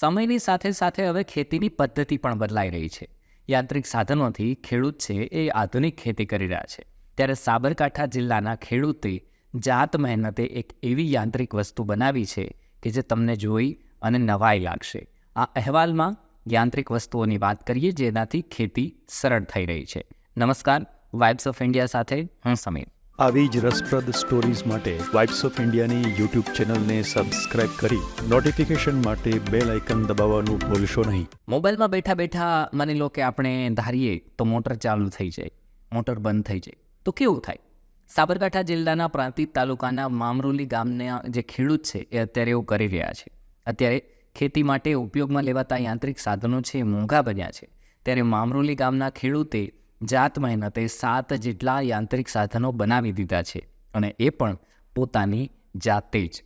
સમયની સાથે સાથે હવે ખેતીની પદ્ધતિ પણ બદલાઈ રહી છે. યાંત્રિક સાધનોથી ખેડૂત છે એ આધુનિક ખેતી કરી રહ્યા છે. ત્યારે સાબરકાંઠા જિલ્લાના ખેડૂતે જાત મહેનતે એક એવી યાંત્રિક વસ્તુ બનાવી છે કે જે તમને જોઈ અને નવાઈ લાગશે. આ અહેવાલમાં યાંત્રિક વસ્તુઓની વાત કરીએ જેનાથી ખેતી સરળ થઈ રહી છે. નમસ્કાર વાઇબ્સ ઓફ ઇન્ડિયા સાથે હું સમીર. આવી જ રસપ્રદ સ્ટોરીઝ માટે વાઇબ્સ ઓફ ઇન્ડિયાની યુટ્યુબ ચેનલને સબસ્ક્રાઇબ કરી નોટિફિકેશન માટે બેલ આઇકન દબાવવાનું ભૂલશો નહીં. મોબાઈલમાં બેઠા બેઠા માની લો કે આપણે ધારીએ તો મોટર ચાલુ થઈ જાય, મોટર બંધ થઈ જાય. તો કેવું થાય? સાબરકાંઠા જિલ્લાના પ્રાંતિજ તાલુકાના મામરોલી ગામના જે ખેડૂત છે એ અત્યારે એવું કરી રહ્યા છે. અત્યારે ખેતી માટે ઉપયોગમાં લેવાતા યાંત્રિક સાધનો છે મોંઘા બન્યા છે. ત્યારે મામરોલી ગામના ખેડૂતે જાત મહેનતે સાત જેટલા યાંત્રિક સાધનો બનાવી દીધા છે અને એ પણ પોતાની જાતે જ.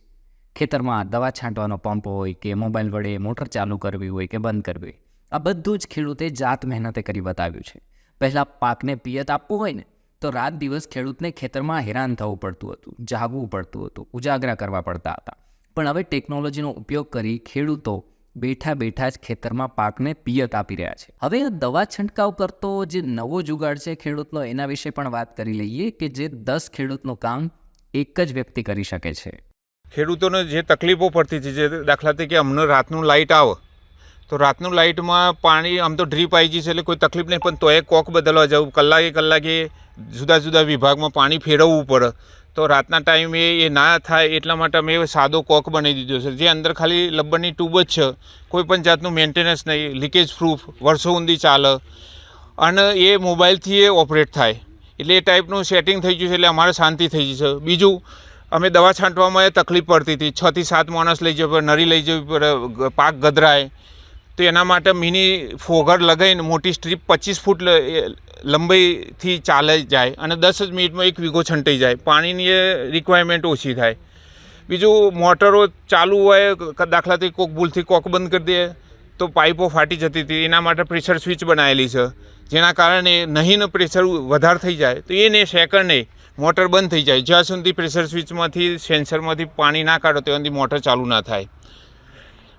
ખેતરમાં દવા છાંટવાનો પંપ હોય કે મોબાઈલ વડે મોટર ચાલુ કરવી હોય કે બંધ કરવી આ બધું જ ખેડૂતે જાત મહેનતે કરી બતાવ્યું છે. પહેલાં પાકને પિયત આપવું હોય ને, તો રાત દિવસ ખેડૂતને ખેતરમાં હેરાન થવું પડતું હતું, જાગવું પડતું હતું, ઉજાગરા કરવા પડતા હતા. પણ હવે ટેકનોલોજીનો ઉપયોગ કરી ખેડૂતો બેઠા બેઠા જ ખેતરમાં પાકને પિયત આપી રહ્યા છે. હવે દવા છંટકાવ કરતો જે નવો જુગાડ છે ખેડૂતનો, એના વિશે પણ વાત કરી લઈએ કે જે દસ ખેડૂતનું કામ એક જ વ્યક્તિ કરી શકે છે. ખેડૂતોને જે તકલીફો પડતી હતી, જે દાખલા તરીકે અમને રાતનું લાઇટ આવે, તો રાતનું લાઇટમાં પાણી આમ તો ડ્રીપ આવી જશે એટલે કોઈ તકલીફ નહીં, પણ તોય કોક બદલવા જવું, કલાકે કલાકે જુદા જુદા વિભાગમાં પાણી ફેરવવું પડે. તો રાતના ટાઈમે એ ના થાય એટલા માટે અમે સાદો કોક બનાવી દીધો છે. જે અંદર ખાલી લબ્બરની ટ્યુબ જ છે. કોઈ પણ જાતનું મેન્ટેનન્સ નહીં. લીકેજ પ્રૂફ વર્ષો ઊંધી ચાલે. અને એ મોબાઈલથી એ ઓપરેટ થાય. એટલે એ ટાઈપનું સેટિંગ થઈ ગયું છે, એટલે અમારે શાંતિ થઈ જશે બીજું, અમે દવા છાંટવામાં એ તકલીફ પડતી હતી. છથી સાત માણસ લઈ જવી પડે, નરી લઈ જવી પડે, પાક ગધરાય. તો એના માટે મિની ફોગર લગાવીને મોટી સ્ટ્રીપ પચીસ ફૂટ લંબાઈથી ચાલે જાય અને દસ જ મિનિટમાં એક વીઘો છંટાઈ જાય. પાણીની રિક્વાયરમેન્ટ ઓછી થાય. બીજું મોટરો ચાલુ હોય, ક- દાખલા તરીકે કોક ભૂલથી કોક બંધ કરી દે, તો પાઇપો ફાટી જતી હતી. એના માટે પ્રેશર સ્વિચ બનાવેલી છે. જેના કારણે નહીં પ્રેશર વધારે થઈ જાય. તો એને સેકન્ડે મોટર બંધ થઈ જાય. જ્યાં સુધી પ્રેશર સ્વિચમાંથી, સેન્સરમાંથી પાણી ના કાઢો, ત્યાં સુધી મોટર ચાલુ ના થાય.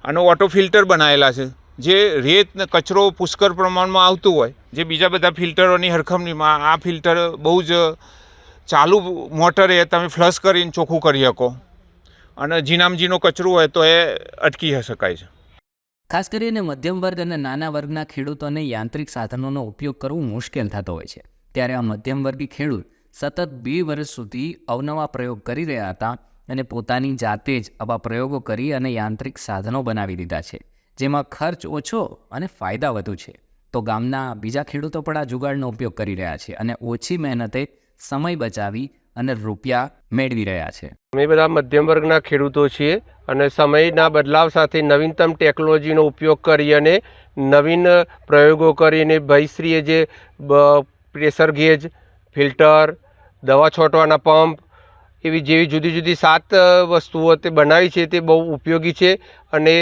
અને ઓટો ફિલ્ટર બનાવેલા છે. જે રેત કચરો પુષ્કળ પ્રમાણમાં આવતું હોય, જે બીજા બધા ફિલ્ટરોની હરખમણીમાં આ ફિલ્ટર બહુ જ ચાલુ મોટરે તમે ફ્લશ કરીને ચોખ્ખું કરી શકો. અને જીનામજીનો કચરો હોય તો એ અટકી શકાય છે. ખાસ કરીને મધ્યમ વર્ગ અને નાના વર્ગના ખેડૂતોને યાંત્રિક સાધનોનો ઉપયોગ કરવો મુશ્કેલ થતો હોય છે. ત્યારે આ મધ્યમ વર્ગી ખેડૂત સતત બે વર્ષ સુધી અવનવા પ્રયોગ કરી રહ્યા હતા અને પોતાની જાતે જ આવા પ્રયોગો કરી અને યાંત્રિક સાધનો બનાવી દીધા છે. જેમાં ખર્ચ ઓછો અને ફાયદા વધુ છે. તો ગામના બીજા ખેડૂતો પણ આ જુગાડનો ઉપયોગ કરી રહ્યા છે અને ઓછી મહેનતે સમય બચાવી અને રૂપિયા મેળવી રહ્યા છે. અમે બધા મધ્યમ વર્ગના ખેડૂતો છીએ અને સમયના બદલાવ સાથે નવીનતમ ટેકનોલોજીનો ઉપયોગ કરી અને નવીન પ્રયોગો કરીને ભાઈશ્રીએ જે પ્રેશર ગેજ, ફિલ્ટર, દવા છોંટવાના પંપ એવી જેવી જુદી જુદી સાત વસ્તુઓ તે બનાવી છે, તે બહુ ઉપયોગી છે અને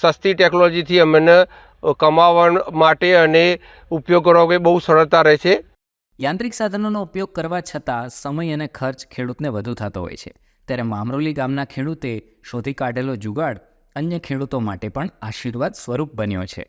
સસ્તી ટેકનોલોજીથી અમને કમાવા માટે અને ઉપયોગ કરવા બહુ સરળતા રહે છે. યાંત્રિક સાધનોનો ઉપયોગ કરવા છતાં સમય અને ખર્ચ ખેડૂતને વધુ થતો હોય છે. ત્યારે મામરોલી ગામના ખેડૂતે શોધી કાઢેલો જુગાડ અન્ય ખેડૂતો માટે પણ આશીર્વાદ સ્વરૂપ બન્યો છે.